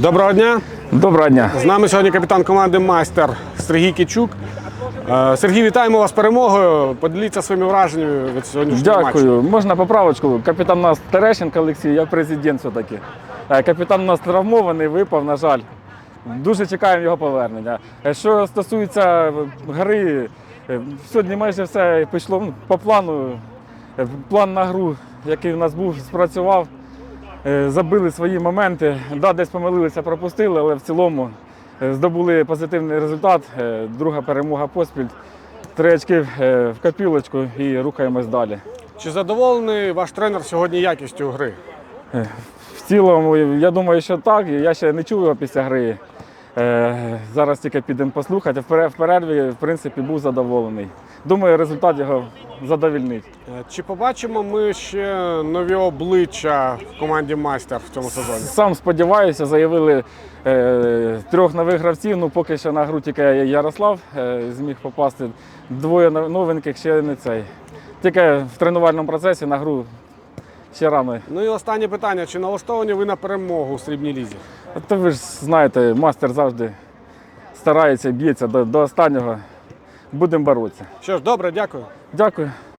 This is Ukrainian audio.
Доброго дня. Доброго дня. З нами сьогодні капітан команди Майстер Сергій Кичук. Е, Сергій, вітаємо вас з перемогою. Поділіться своїми враженнями від сьогоднішнього матчу. Дякую. Можна поправочку. Капітан у нас Терещенко Олексій, я президент все-таки. Е, Капітан у нас травмований, випав, на жаль. Дуже чекаємо його повернення. Е, Що стосується гри, сьогодні майже все пішло ну, по плану. План на гру, який у нас був, спрацював. Е, Забили свої моменти. Да, десь помилилися, пропустили, але в цілому е, здобули позитивний результат. Е, Друга перемога поспіль. Три очки в копілочку і рухаємось далі. Чи задоволений ваш тренер сьогодні якістю гри? В цілому, я думаю, що так. Я ще не чув його після гри. Зараз тільки підемо послухати. В перерві, в принципі, був задоволений. Думаю, результат його задовільнить. Е, Чи побачимо ми ще нові обличчя в команді Майстер в цьому сезоні? Сам сподіваюся, заявили е, трьох нових гравців. Ну, поки що на гру тільки Ярослав е, зміг попасти. Двоє нов- новеньких ще не цей. Тільки в тренувальному процесі на гру ще рано. Ну і останнє питання: чи налаштовані ви на перемогу у срібній лізі? То ви ж знаєте, мастер завжди старається, б'ється до, до останнього. Будемо боротися. Що ж, добре, дякую. Дякую.